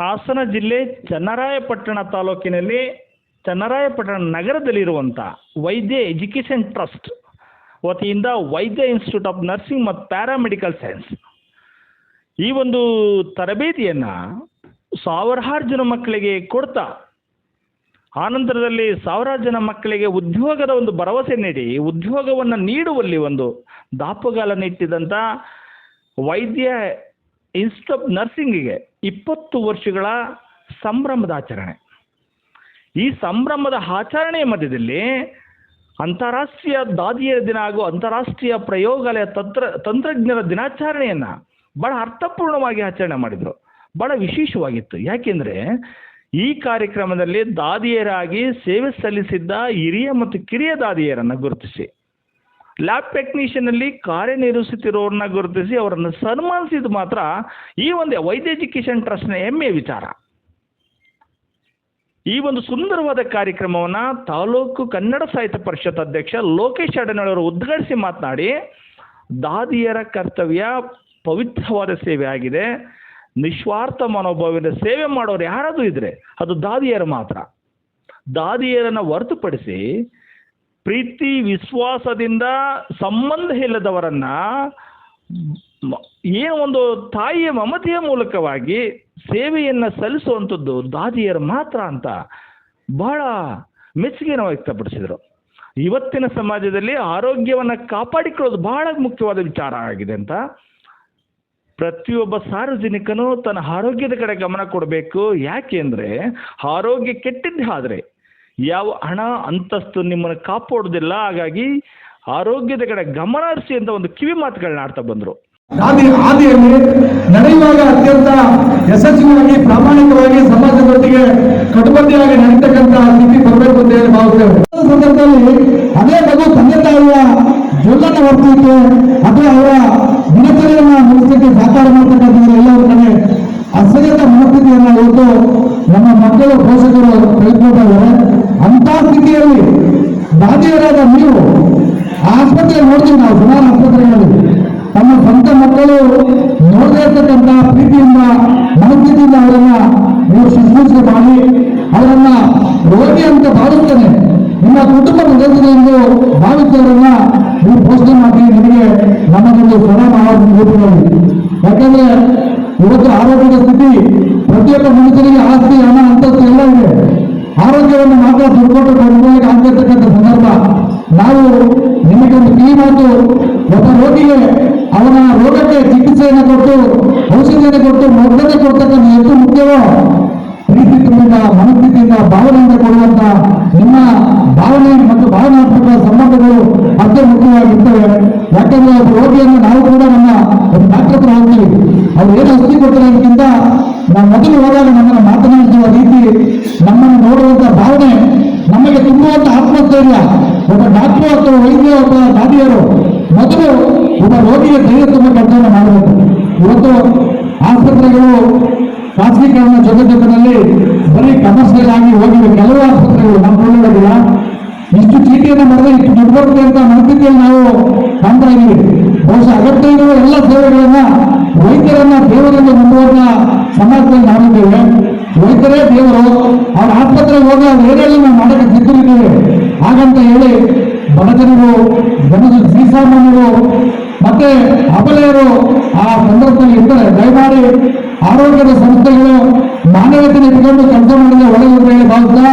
ಹಾಸನ ಜಿಲ್ಲೆ ಚನ್ನರಾಯಪಟ್ಟಣ ತಾಲೂಕಿನಲ್ಲಿ ಚನ್ನರಾಯಪಟ್ಟಣ ನಗರದಲ್ಲಿರುವಂಥ ವೈದ್ಯ ಎಜುಕೇಷನ್ ಟ್ರಸ್ಟ್ ವತಿಯಿಂದ ವೈದ್ಯ ಇನ್ಸ್ಟಿಟ್ಯೂಟ್ ಆಫ್ ನರ್ಸಿಂಗ್ ಮತ್ತು ಪ್ಯಾರಾಮೆಡಿಕಲ್ ಸೈನ್ಸ್. ಈ ಒಂದು ತರಬೇತಿಯನ್ನು ಸಾವಿರಾರು ಜನ ಮಕ್ಕಳಿಗೆ ಕೊಡ್ತಾ, ಆನಂತರದಲ್ಲಿ ಸಾವಿರಾರು ಜನ ಮಕ್ಕಳಿಗೆ ಉದ್ಯೋಗದ ಒಂದು ಭರವಸೆ ನೀಡಿ, ಉದ್ಯೋಗವನ್ನು ನೀಡುವಲ್ಲಿ ಒಂದು ದಾಪುಗಾಲ ಇಟ್ಟಿದ್ದಂಥ ವೈದ್ಯ ಇನ್ಸ್ಟಿಟ್ಯೂಟ್ ಆಫ್ ನರ್ಸಿಂಗಿಗೆ ಇಪ್ಪತ್ತು ವರ್ಷಗಳ ಸಂಭ್ರಮದ ಆಚರಣೆ. ಈ ಸಂಭ್ರಮದ ಆಚರಣೆಯ ಮಧ್ಯದಲ್ಲಿ ಅಂತಾರಾಷ್ಟ್ರೀಯ ದಾದಿಯರ ದಿನ ಹಾಗೂ ಅಂತಾರಾಷ್ಟ್ರೀಯ ಪ್ರಯೋಗಾಲಯ ತಂತ್ರ, ತಂತ್ರಜ್ಞರ ದಿನಾಚರಣೆಯನ್ನು ಬಹಳ ಅರ್ಥಪೂರ್ಣವಾಗಿ ಆಚರಣೆ ಮಾಡಿದರು. ಬಹಳ ವಿಶೇಷವಾಗಿತ್ತು. ಯಾಕೆಂದರೆ ಈ ಕಾರ್ಯಕ್ರಮದಲ್ಲಿ ದಾದಿಯರಾಗಿ ಸೇವೆ ಸಲ್ಲಿಸಿದ್ದ ಹಿರಿಯ ಮತ್ತು ಕಿರಿಯ ದಾದಿಯರನ್ನು ಗುರುತಿಸಿ. ಲ್ಯಾಬ್ ಟೆಕ್ನಿಷಿಯನ್ ಟೆಕ್ನಿಷಿಯನಲ್ಲಿ ಕಾರ್ಯನಿರ್ವಹಿಸುತ್ತಿರೋರನ್ನ ಗುರುತಿಸಿ ಅವರನ್ನು ಸನ್ಮಾನಿಸಿದ ಮಾತ್ರ ಈ ಒಂದು ವೈದ್ಯ ಎಜುಕೇಷನ್ ಟ್ರಸ್ಟ್ನ ಹೆಮ್ಮೆಯ ವಿಚಾರ. ಈ ಒಂದು ಸುಂದರವಾದ ಕಾರ್ಯಕ್ರಮವನ್ನು ತಾಲೂಕು ಕನ್ನಡ ಸಾಹಿತ್ಯ ಪರಿಷತ್ ಅಧ್ಯಕ್ಷ ಲೋಕೇಶ್ ಅಡನವರು ಉದ್ಘಾಟಿಸಿ ಮಾತನಾಡಿ, ದಾದಿಯರ ಕರ್ತವ್ಯ ಪವಿತ್ರವಾದ ಸೇವೆ ಆಗಿದೆ. ನಿಸ್ವಾರ್ಥ ಮನೋಭಾವದಿಂದ ಸೇವೆ ಮಾಡೋರು ಯಾರಾದರೂ ಇದ್ದರೆ ಅದು ದಾದಿಯರು ಮಾತ್ರ. ದಾದಿಯರನ್ನು ಹೊರತುಪಡಿಸಿ ಪ್ರೀತಿ, ವಿಶ್ವಾಸದಿಂದ ಸಂಬಂಧ ಇಲ್ಲದವರನ್ನು ಏನು ಒಂದು ತಾಯಿಯ ಮಮತೆಯ ಮೂಲಕವಾಗಿ ಸೇವೆಯನ್ನು ಸಲ್ಲಿಸುವಂಥದ್ದು ದಾದಿಯರು ಮಾತ್ರ ಅಂತ ಬಹಳ ಮೆಚ್ಚುಗೆಯನ್ನು ವ್ಯಕ್ತಪಡಿಸಿದರು. ಇವತ್ತಿನ ಸಮಾಜದಲ್ಲಿ ಆರೋಗ್ಯವನ್ನು ಕಾಪಾಡಿಕೊಳ್ಳೋದು ಬಹಳ ಮುಖ್ಯವಾದ ವಿಚಾರ ಆಗಿದೆ ಅಂತ. ಪ್ರತಿಯೊಬ್ಬ ಸಾರ್ವಜನಿಕನು ತನ್ನ ಆರೋಗ್ಯದ ಕಡೆ ಗಮನ ಕೊಡಬೇಕು. ಯಾಕೆಂದರೆ ಆರೋಗ್ಯ ಕೆಟ್ಟಿದ್ದೇ ಆದರೆ ಯಾವ ಹಣ ಅಂತಸ್ತು ನಿಮ್ಮನ್ನು ಕಾಪಾಡೋದಿಲ್ಲ ಹಾಗಾಗಿ ಆರೋಗ್ಯದ ಕಡೆ ಗಮನ ಹರಿಸಿ ಅಂತ ಒಂದು ಕಿವಿ ಮಾತುಗಳನ್ನ ಆಡ್ತಾ ಬಂದರು. ಆದಿ ಆದಿಯಲ್ಲಿ ನಡೆಯುವಾಗ ಅತ್ಯಂತ ಯಶಸ್ವಿಯಾಗಿ, ಪ್ರಾಮಾಣಿಕವಾಗಿ ಸಮಾಜದೊಟ್ಟಿಗೆ ಕಟುಬದ್ಧಿಯಾಗಿ ನಡೀತಕ್ಕಂತ ಸ್ಥಿತಿ ಬರಬೇಕು ಅಂತ ಹೇಳಿ ಭಾವಿಸ್ತೇವೆ. ಸಂದರ್ಭದಲ್ಲಿ ಅದೇ ಮಗು ತಂದೆ ತಾಯಿಯ ಜೊಲ್ಲನ್ನು ಹೊರತಿತ್ತು ಅಥವಾ ಅವರ ದಿನಚರಿಯನ್ನ ಮನಸ್ಥಿತಿ ಸಾಕಾರ ಮಾಡ್ತಕ್ಕಂಥದ್ದು ಎಲ್ಲರ ಕಡೆ ಅಸಹ್ಯದ ಮನಸ್ಥಿತಿಯನ್ನ ಇವತ್ತು ನಮ್ಮ ಮಕ್ಕಳು ಪೋಷಕರು ಪ್ರಯತ್ನ ಅಂತ ಸ್ಥಿತಿಯಲ್ಲಿ ಬಾಧ್ಯರಾದ ನೀವು ಆಸ್ಪತ್ರೆ ನೋಡ್ತೀವಿ ನಾವು ಸುಮಾರು ಆಸ್ಪತ್ರೆಗಳಲ್ಲಿ. ತಮ್ಮ ಸ್ವಂತ ಮಕ್ಕಳು ನೋಡದೇ ಇರ್ತಕ್ಕಂಥ ಪ್ರೀತಿಯಿಂದ ಮನಸ್ಥಿತಿಯಿಂದ ಅವರನ್ನ ನೀವು ಶುಶ್ರೂಷೆ ಮಾಡಿ, ಅವರನ್ನ ರೋಗಿ ಅಂತ ಭಾವಿಸ್ತೇನೆ. ನಿಮ್ಮ ಕುಟುಂಬ ಎಂದು ಭಾವಿಸಿದವರನ್ನ ನೀವು ಪೋಷಣೆ ಮಾಡಿ, ನಿಮಗೆ ನಮ್ಮದೊಂದು ಸ್ವರ ರೂಪದಲ್ಲಿ ಯಾಕಂದ್ರೆ ಇವತ್ತು ಆರೋಗ್ಯದ ಸ್ಥಿತಿ ಪ್ರತಿಯೊಬ್ಬ ಮನುಷ್ಯನಿಗೆ ಆಸ್ತಿ, ಹಣ, ಅಂತಸ್ತು ಎಲ್ಲ ನಾವು ನಿಮಗೆ ಒಂದು ಕಿವಿ ಮಾತು ಒಬ್ಬ ರೋಗಿಗೆ ಅವನ ರೋಗಕ್ಕೆ ಚಿಕಿತ್ಸೆಯನ್ನು ಕೊಟ್ಟು, ಔಷಧಿಯನ್ನು ಕೊಟ್ಟು ಮೊದಲನೇ ಕೊಡ್ತಕ್ಕಂಥ ಎಷ್ಟು ಮುಖ್ಯವೋ? ಪ್ರೀತಿ ತುಂಬಿದ ಮನಸ್ಥಿತಿಯಿಂದ ಭಾವನೆಯಿಂದ ಕೊಡುವಂತ ನಿಮ್ಮ ಭಾವನೆ ಮತ್ತು ಭಾವನಾತ್ಮಕ ಸಂಬಂಧಗಳು ಅತ್ಯ ಮುಖ್ಯವಾಗಿರ್ತವೆ. ಯಾಕಂದ್ರೆ ಒಬ್ಬ ರೋಗಿಯನ್ನು ನಾವು ಕೂಡ ನಮ್ಮ ಒಂದು ಡಾಕ್ಟರ್ ಹತ್ರ ಹೋಗ್ತೀವಿ ಅವ್ರು ಏನು ಅಸ್ತಿ ಕೊಟ್ಟಿರೋದಕ್ಕಿಂತ ನಾವು ಮೊದಲು ಹೋದಾಗ ನಮ್ಮನ್ನು ಮಾತನಾಡಿಸುವ ರೀತಿ ನಮ್ಮನ್ನು ನೋಡುವಂತ ಭಾವನೆ ನಮಗೆ ತುಂಬುವಂತ ಆತ್ಮಸ್ಥೈರ್ಯ. ಒಬ್ಬ ಡಾಕ್ಟರ್ ಅಥವಾ ವೈದ್ಯ ಒಬ್ಬ ದಾದಿಯರು ಮೊದಲು ಒಬ್ಬ ರೋಗಿಗೆ ಧೈರ್ಯ ತುಂಬ ಕೆಲಸವನ್ನು ಮಾಡಬೇಕು. ಇವತ್ತು ಆಸ್ಪತ್ರೆಗಳು ಖಾಸಗೀಕರಣ ಜೊತೆ ಜೊತೆಯಲ್ಲಿ ಬರೀ ಕಮರ್ಷಿಯಲ್ ಆಗಿ ಹೋಗಿವೆ ಕೆಲವು ಆಸ್ಪತ್ರೆಗಳು ನಾವು ಕೊಳ್ಳೋದಿಲ್ಲ ಇಷ್ಟು ಚೀಟಿಯನ್ನು ಮಾಡಿದ್ರೆ ಇಷ್ಟು ದುಡ್ಡು ಬರುತ್ತೆ ಅಂತ ಮನಸ್ಥಿತಿಯಲ್ಲಿ ನಾವು ಕಾಣ್ತಾ ಇದ್ದೀವಿ. ಬಹುಶಃ ಅಗತ್ಯ ಇರುವ ಎಲ್ಲ ಸೇವೆಗಳನ್ನ ವೈದ್ಯರನ್ನ ದೇವರಿಂದ ಮುಂದುವರೆದ ಸಮಾಜದಲ್ಲಿ ನಾವಿದ್ದೇವೆ. ವೈದ್ಯರೇ ದೇವರು. ಅವ್ರ ಆಸ್ಪತ್ರೆಗೆ ಹೋಗಿ ಅವ್ರ ಏರಿಯಲ್ಲಿ ನಾವು ಮಾಡಕ್ಕೆ ಸಿದ್ಧರಿದ್ದೇವೆ. ಹಾಗಂತ ಹೇಳಿ ಬಡಜನರು ಜನದ ಶ್ರೀಸಾಮಾನ್ಯರು, ಮತ್ತೆ ಅಬಲೆಯರು ಆ ಸಂದರ್ಭದಲ್ಲಿ ಇದ್ದರೆ ದಯಮಾಡಿ ಆರೋಗ್ಯದ ಸಂಸ್ಥೆಗಳು ಮಾನವೀಯತೆ ಇಟ್ಕೊಂಡು ಕೆಲಸ ಮಾಡಿದ ಒಳ್ಳೆಯವರು ಭಾವಿಸ್ತಾ